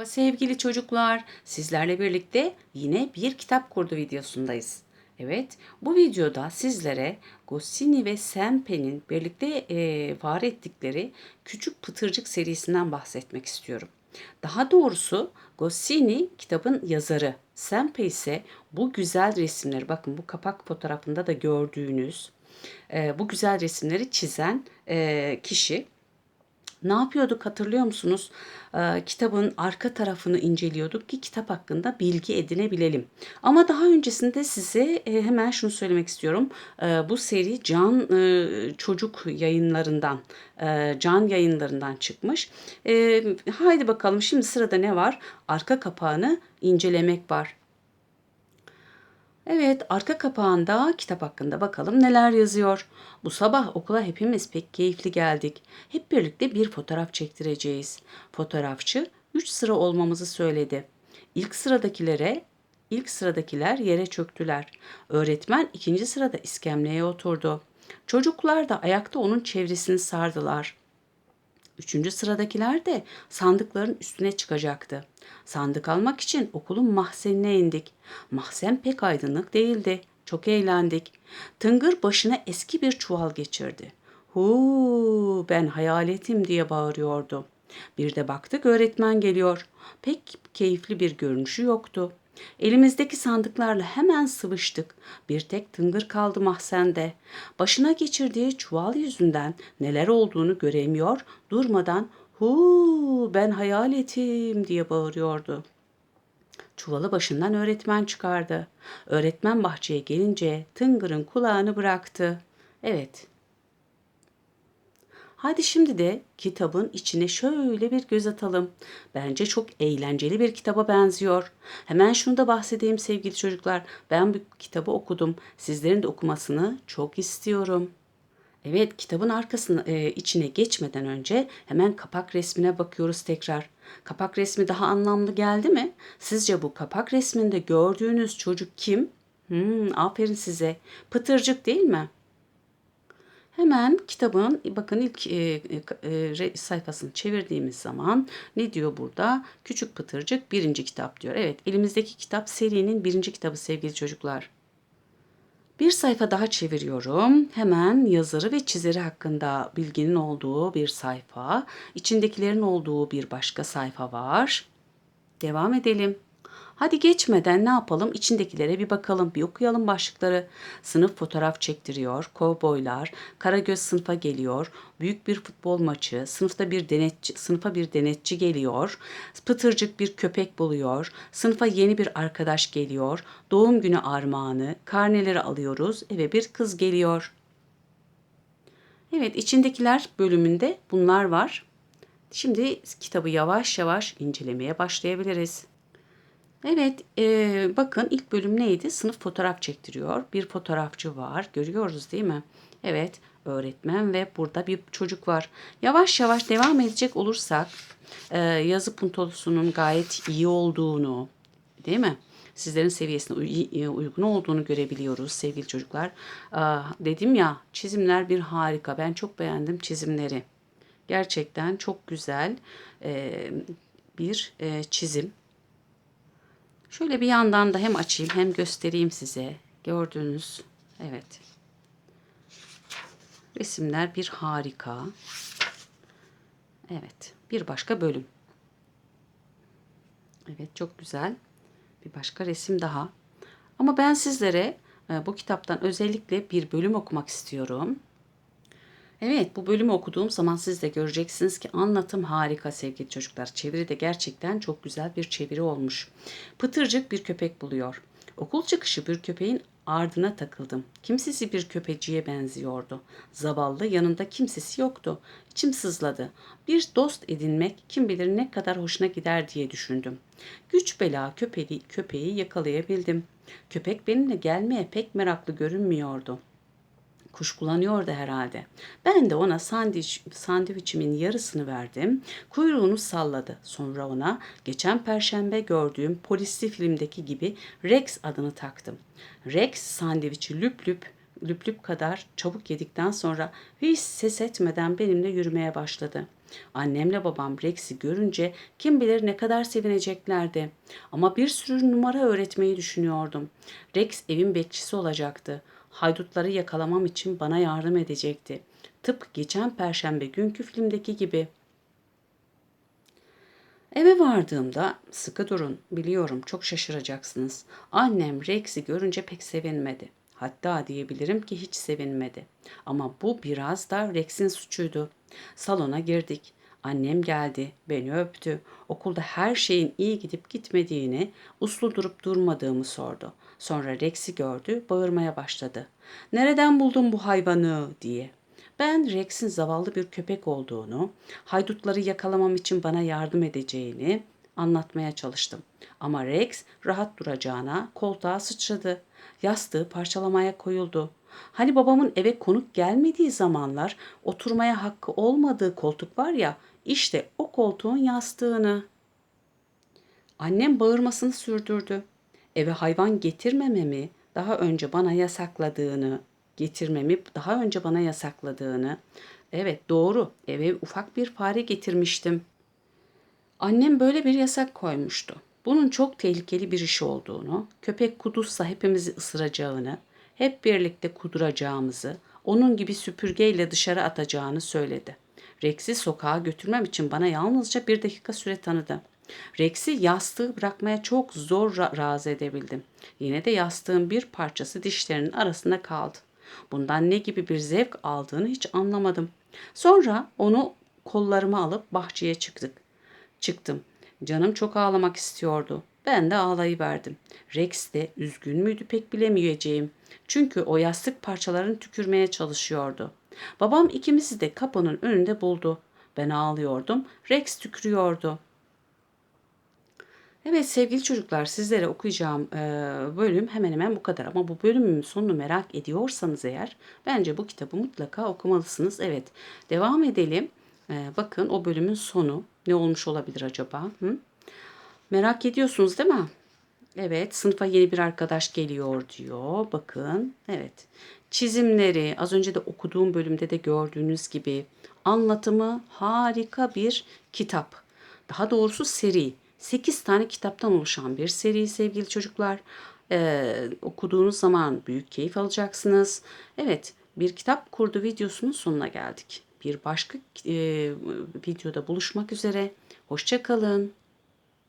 Merhaba sevgili çocuklar. Sizlerle birlikte yine bir kitap kurdu videosundayız. Evet, bu videoda sizlere Goscinny ve Sempe'nin birlikte eee, var ettikleri Küçük Pıtırcık serisinden bahsetmek istiyorum. Daha doğrusu Goscinny kitabın yazarı, Sempe ise bu güzel resimleri, bakın bu kapak fotoğrafında da gördüğünüz eee, bu güzel resimleri çizen eee, kişi. Ne yapıyorduk hatırlıyor musunuz? Ee, kitabın arka tarafını inceliyorduk ki kitap hakkında bilgi edinebilelim. Ama daha öncesinde size e, hemen şunu söylemek istiyorum. Ee, bu seri Can e, Çocuk yayınlarından, e, Can yayınlarından çıkmış. Ee, haydi bakalım şimdi sırada ne var? Arka kapağını incelemek var. Evet, arka kapağında kitap hakkında bakalım neler yazıyor. Bu sabah okula hepimiz pek keyifli geldik. Hep birlikte bir fotoğraf çektireceğiz. Fotoğrafçı üç sıra olmamızı söyledi. İlk sıradakilere ilk sıradakiler yere çöktüler. Öğretmen ikinci sırada iskemleye oturdu. Çocuklar da ayakta onun çevresini sardılar. Üçüncü sıradakiler de sandıkların üstüne çıkacaktı. Sandık almak için okulun mahzenine indik. Mahzen pek aydınlık değildi. Çok eğlendik. Tıngır başına eski bir çuval geçirdi. Huu ben hayaletim diye bağırıyordu. Bir de baktık öğretmen geliyor. Pek keyifli bir görünüşü yoktu. Elimizdeki sandıklarla hemen sıvıştık. Bir tek tıngır kaldı mahzende. Başına geçirdiği çuval yüzünden neler olduğunu göremiyor, durmadan ''Huu ben hayaletim'' diye bağırıyordu. Çuvalı başından öğretmen çıkardı. Öğretmen bahçeye gelince tıngırın kulağını bıraktı. Evet, Hadi şimdi de kitabın içine şöyle bir göz atalım. Bence çok eğlenceli bir kitaba benziyor. Hemen şunu da bahsedeyim sevgili çocuklar. Ben bu kitabı okudum. Sizlerin de okumasını çok istiyorum. Evet, kitabın arkasına e, içine geçmeden önce hemen kapak resmine bakıyoruz tekrar. Kapak resmi daha anlamlı geldi mi? Sizce bu kapak resminde gördüğünüz çocuk kim? Hmm, aferin size. Pıtırcık değil mi? Hemen kitabın bakın ilk e, e, sayfasını çevirdiğimiz zaman ne diyor burada? Küçük Pıtırcık birinci kitap diyor. Evet elimizdeki kitap serinin birinci kitabı sevgili çocuklar. Bir sayfa daha çeviriyorum. Hemen yazarı ve çizeri hakkında bilginin olduğu bir sayfa. İçindekilerin olduğu bir başka sayfa var. Devam edelim. Hadi geçmeden ne yapalım? İçindekilere bir bakalım, bir okuyalım başlıkları. Sınıf fotoğraf çektiriyor, kovboylar, Karagöz sınıfa geliyor, büyük bir futbol maçı, sınıfta bir denetçi, sınıfa bir denetçi geliyor, pıtırcık bir köpek buluyor, sınıfa yeni bir arkadaş geliyor, doğum günü armağanı, karneleri alıyoruz, eve bir kız geliyor. Evet, içindekiler bölümünde bunlar var. Şimdi kitabı yavaş yavaş incelemeye başlayabiliriz. Evet, e, bakın ilk bölüm neydi? Sınıf fotoğraf çektiriyor. Bir fotoğrafçı var. Görüyoruz değil mi? Evet, öğretmen ve burada bir çocuk var. Yavaş yavaş devam edecek olursak e, yazı puntosunun gayet iyi olduğunu, değil mi? Sizlerin seviyesine uy- uygun olduğunu görebiliyoruz sevgili çocuklar. Aa, dedim ya çizimler bir harika. Ben çok beğendim çizimleri. Gerçekten çok güzel e, bir e, çizim. Şöyle bir yandan da hem açayım hem göstereyim size. Gördüğünüz evet. Resimler bir harika. Evet, bir başka bölüm. Evet, çok güzel. Bir başka resim daha. Ama ben sizlere e, bu kitaptan özellikle bir bölüm okumak istiyorum. Evet bu bölümü okuduğum zaman siz de göreceksiniz ki anlatım harika sevgili çocuklar. Çeviri de gerçekten çok güzel bir çeviri olmuş. Pıtırcık bir köpek buluyor. Okul çıkışı bir köpeğin ardına takıldım. Kimsesi bir köpeciye benziyordu. Zavallı yanında kimsesi yoktu. İçim sızladı. Bir dost edinmek kim bilir ne kadar hoşuna gider diye düşündüm. Güç bela köpeği, köpeği yakalayabildim. Köpek benimle gelmeye pek meraklı görünmüyordu kuşkulanıyordu herhalde. Ben de ona sandviç, sandviçimin yarısını verdim. Kuyruğunu salladı. Sonra ona geçen perşembe gördüğüm polisli filmdeki gibi Rex adını taktım. Rex sandviçi lüp lüp lüp lüp kadar çabuk yedikten sonra hiç ses etmeden benimle yürümeye başladı. Annemle babam Rex'i görünce kim bilir ne kadar sevineceklerdi. Ama bir sürü numara öğretmeyi düşünüyordum. Rex evin bekçisi olacaktı. Haydutları yakalamam için bana yardım edecekti. Tıpkı geçen perşembe günkü filmdeki gibi.'' Eve vardığımda sıkı durun biliyorum çok şaşıracaksınız. Annem Rex'i görünce pek sevinmedi. Hatta diyebilirim ki hiç sevinmedi. Ama bu biraz da Rex'in suçuydu. Salona girdik. Annem geldi, beni öptü. Okulda her şeyin iyi gidip gitmediğini, uslu durup durmadığımı sordu. Sonra Rex'i gördü, bağırmaya başladı. Nereden buldun bu hayvanı diye. Ben Rex'in zavallı bir köpek olduğunu, haydutları yakalamam için bana yardım edeceğini anlatmaya çalıştım. Ama Rex rahat duracağına koltuğa sıçradı. Yastığı parçalamaya koyuldu. Hani babamın eve konuk gelmediği zamanlar oturmaya hakkı olmadığı koltuk var ya, işte o koltuğun yastığını. Annem bağırmasını sürdürdü. Eve hayvan getirmememi daha önce bana yasakladığını, getirmemi daha önce bana yasakladığını. Evet doğru eve ufak bir fare getirmiştim. Annem böyle bir yasak koymuştu. Bunun çok tehlikeli bir iş olduğunu, köpek kuduzsa hepimizi ısıracağını, hep birlikte kuduracağımızı, onun gibi süpürgeyle dışarı atacağını söyledi. Rex'i sokağa götürmem için bana yalnızca bir dakika süre tanıdı. Rex'i yastığı bırakmaya çok zor ra- razı edebildim. Yine de yastığın bir parçası dişlerinin arasında kaldı. Bundan ne gibi bir zevk aldığını hiç anlamadım. Sonra onu kollarıma alıp bahçeye çıktık. Çıktım. Canım çok ağlamak istiyordu. Ben de ağlayıverdim. Rex de üzgün müydü pek bilemeyeceğim. Çünkü o yastık parçalarını tükürmeye çalışıyordu. Babam ikimizi de kapının önünde buldu. Ben ağlıyordum. Rex tükürüyordu. Evet sevgili çocuklar sizlere okuyacağım bölüm hemen hemen bu kadar. Ama bu bölümün sonunu merak ediyorsanız eğer bence bu kitabı mutlaka okumalısınız. Evet devam edelim. E, bakın o bölümün sonu ne olmuş olabilir acaba? Hı? Merak ediyorsunuz değil mi? Evet, sınıfa yeni bir arkadaş geliyor diyor. Bakın, evet. Çizimleri az önce de okuduğum bölümde de gördüğünüz gibi anlatımı harika bir kitap. Daha doğrusu seri. 8 tane kitaptan oluşan bir seri sevgili çocuklar. Ee, okuduğunuz zaman büyük keyif alacaksınız. Evet, bir kitap kurdu videosunun sonuna geldik. Bir başka e, videoda buluşmak üzere. Hoşçakalın.